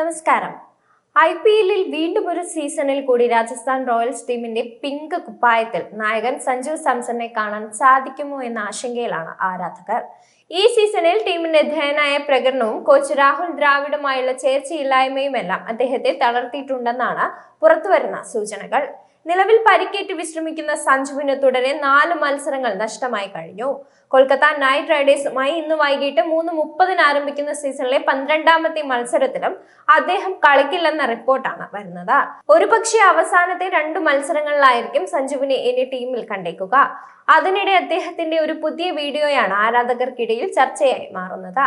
നമസ്കാരം. I P എല്ലിൽ വീണ്ടും ഒരു സീസണിൽ കൂടി രാജസ്ഥാൻ റോയൽസ് ടീമിന്റെ പിങ്ക് കുപ്പായത്തിൽ നായകൻ സഞ്ജു സാംസണിനെ കാണാൻ സാധിക്കുമോ എന്ന ആശങ്കയിലാണ് ആരാധകർ. ഈ സീസണിൽ ടീമിന്റെ ധേയനായ പ്രകടനവും കോച്ച് രാഹുൽ ദ്രാവിഡുമായുള്ള ചേർച്ചയില്ലായ്മയുമെല്ലാം അദ്ദേഹത്തെ തളർത്തിയിട്ടുണ്ടെന്നാണ് പുറത്തുവരുന്ന സൂചനകൾ. നിലവിൽ പരിക്കേറ്റ് വിശ്രമിക്കുന്ന സഞ്ജുവിനെ തുടരെ നാല് മത്സരങ്ങൾ നഷ്ടമായി കഴിഞ്ഞു. കൊൽക്കത്ത നൈറ്റ് റൈഡേഴ്സുമായി ഇന്ന് വൈകിട്ട് മൂന്ന് മുപ്പതിന് ആരംഭിക്കുന്ന സീസണിലെ പന്ത്രണ്ടാമത്തെ മത്സരത്തിലും അദ്ദേഹം കളിക്കില്ലെന്ന റിപ്പോർട്ടാണ് വരുന്നത്. ഒരുപക്ഷെ അവസാനത്തെ രണ്ട് മത്സരങ്ങളിലായിരിക്കും സഞ്ജുവിനെ ഇനി ടീമിൽ കണ്ടേക്കുക. അതിനിടെ അദ്ദേഹത്തിന്റെ ഒരു പുതിയ വീഡിയോയാണ് ആരാധകർക്കിടയിൽ ചർച്ചയായി മാറുന്നത്.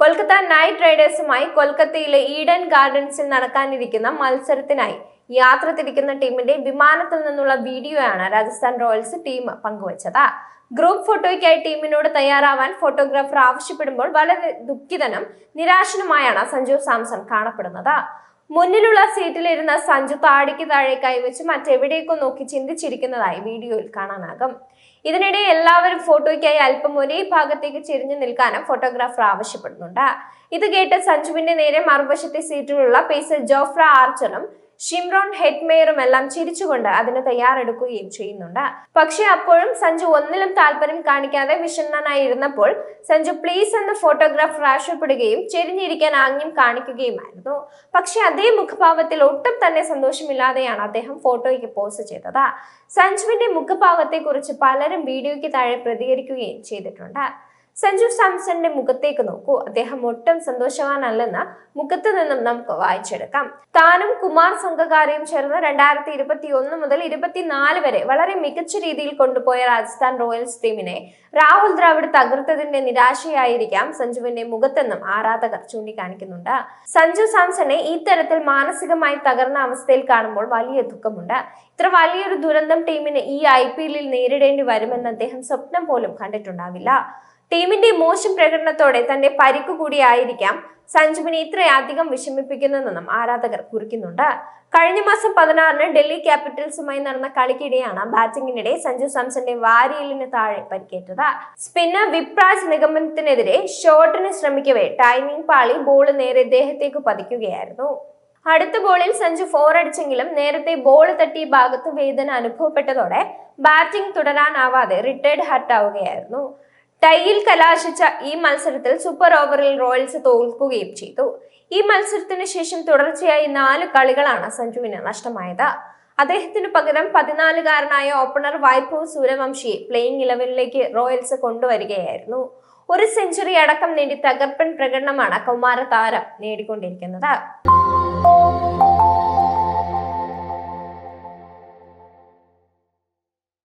കൊൽക്കത്ത നൈറ്റ് റൈഡേഴ്സുമായി കൊൽക്കത്തയിലെ ഈഡൻ ഗാർഡൻസിൽ നടക്കാനിരിക്കുന്ന മത്സരത്തിനായി യാത്ര തിരിക്കുന്ന ടീമിന്റെ വിമാനത്തിൽ നിന്നുള്ള വീഡിയോയാണ് രാജസ്ഥാൻ റോയൽസ് ടീം പങ്കുവച്ചത്. ഗ്രൂപ്പ് ഫോട്ടോയ്ക്കായി ടീമിനോട് തയ്യാറാവാൻ ഫോട്ടോഗ്രാഫർ ആവശ്യപ്പെടുമ്പോൾ വളരെ ദുഃഖിതനും നിരാശനുമായാണ് സഞ്ജു സാംസൺ കാണപ്പെടുന്നത്. മുന്നിലുള്ള സീറ്റിലിരുന്ന സഞ്ജു താടിക്ക് താഴെ കൈവച്ച് മറ്റെവിടേക്കോ നോക്കി ചിന്തിച്ചിരിക്കുന്നതായി വീഡിയോയിൽ കാണാനാകും. ഇതിനിടെ എല്ലാവരും ഫോട്ടോയ്ക്കായി അല്പം ഒരേ ഭാഗത്തേക്ക് ചെരിഞ്ഞു നിൽക്കാനും ഫോട്ടോഗ്രാഫർ ആവശ്യപ്പെടുന്നുണ്ട്. ഇത് കേട്ട് സഞ്ജുവിന്റെ നേരെ മറുവശത്തെ സീറ്റിലുള്ള പേസർ ജോഫ്ര ആർച്ചറും ഷിംറോൺ ഹെഡ്മേയറും എല്ലാം ചിരിച്ചുകൊണ്ട് അതിന് തയ്യാറെടുക്കുകയും ചെയ്യുന്നുണ്ട്. പക്ഷെ അപ്പോഴും സഞ്ജു ഒന്നിലും താല്പര്യം കാണിക്കാതെ വിഷണ്ണനായിരുന്നപ്പോൾ സഞ്ജു പ്ലീസ് എന്ന് ഫോട്ടോഗ്രാഫർ ആവശ്യപ്പെടുകയും ചെരിഞ്ഞിരിക്കാൻ ആംഗ്യം കാണിക്കുകയുമായിരുന്നു. പക്ഷെ അതേ മുഖഭാവത്തിൽ ഒട്ടും തന്നെ സന്തോഷമില്ലാതെയാണ് അദ്ദേഹം ഫോട്ടോയ്ക്ക് പോസ്റ്റ് ചെയ്തത്. സഞ്ജുവിന്റെ മുഖഭാവത്തെ കുറിച്ച് പലരും വീഡിയോയ്ക്ക് താഴെ പ്രതികരിക്കുകയും ചെയ്തിട്ടുണ്ട്. സഞ്ജു സാംസന്റെ മുഖത്തേക്ക് നോക്കൂ. അദ്ദേഹം ഒട്ടും സന്തോഷവാനല്ലെന്ന് മുഖത്ത് നിന്നും നമുക്ക് വായിച്ചെടുക്കാം. താനും കുമാർ സംഘകാരയും ചേർന്ന് രണ്ടായിരത്തി ഇരുപത്തി ഒന്ന് മുതൽ ഇരുപത്തിനാല് വരെ വളരെ മികച്ച രീതിയിൽ കൊണ്ടുപോയ രാജസ്ഥാൻ റോയൽസ് ടീമിനെ രാഹുൽ ദ്രാവിഡ് തകർത്തതിന്റെ നിരാശയായിരിക്കാം സഞ്ജുവിന്റെ മുഖത്തെന്നും ആരാധകർ ചൂണ്ടിക്കാണിക്കുന്നുണ്ട്. സഞ്ജു സാംസണെ ഈ തരത്തിൽ മാനസികമായി തകർന്ന അവസ്ഥയിൽ കാണുമ്പോൾ വലിയ ദുഃഖമുണ്ട്. ഇത്ര വലിയൊരു ദുരന്തം ടീമിന് ഈ ഐ പി എല്ലിൽ നേരിടേണ്ടി വരുമെന്ന് അദ്ദേഹം സ്വപ്നം പോലും കണ്ടിട്ടുണ്ടാവില്ല. ടീമിന്റെ മോശം പ്രകടനത്തോടെ തന്റെ പരിക്കു കൂടിയായിരിക്കാം സഞ്ജുവിനെ ഇത്രയധികം വിഷമിപ്പിക്കുന്നതെന്നും ആരാധകർ കുറിക്കുന്നുണ്ട്. കഴിഞ്ഞ മാസം പതിനാറിന് ഡൽഹി ക്യാപിറ്റൽസുമായി നടന്ന കളിക്കിടെയാണ് ബാറ്റിംഗിനിടെ സഞ്ജു സാംസന്റെ വാരിയലിന് താഴെ പരിക്കേറ്റത്. സ്പിന്നർ വിപ്രാജ് നിഗമനത്തിനെതിരെ ഷോട്ടിന് ശ്രമിക്കവേ ടൈമിംഗ് പാളി ബോൾ നേരെ ദേഹത്തേക്ക് പതിക്കുകയായിരുന്നു. അടുത്ത ബോളിൽ സഞ്ജു ഫോർ അടിച്ചെങ്കിലും നേരത്തെ ബോൾ തട്ടിയ ഭാഗത്ത് വേദന അനുഭവപ്പെട്ടതോടെ ബാറ്റിംഗ് തുടരാനാവാതെ റിട്ടയർഡ് ഹർട്ട് ആവുകയായിരുന്നു. ടൈയിൽ കലാശിച്ച ഈ മത്സരത്തിൽ സൂപ്പർ ഓവറിൽ റോയൽസ് തോൽക്കുകയും ചെയ്തു. ഈ മത്സരത്തിന് ശേഷം തുടർച്ചയായി നാല് കളികളാണ് സഞ്ജുവിന് നഷ്ടമായത്. അദ്ദേഹത്തിന് പകരം പതിനാലുകാരനായ ഓപ്പണർ വൈഭവ് സൂര്യവംശിയെ പ്ലേയിങ് ഇലവനിലേക്ക് റോയൽസ് കൊണ്ടുവരികയായിരുന്നു. ഒരു സെഞ്ചുറി അടക്കം നേടി തകർപ്പൻ പ്രകടനമാണ് കൗമാര താരം നേടിക്കൊണ്ടിരിക്കുന്നത്.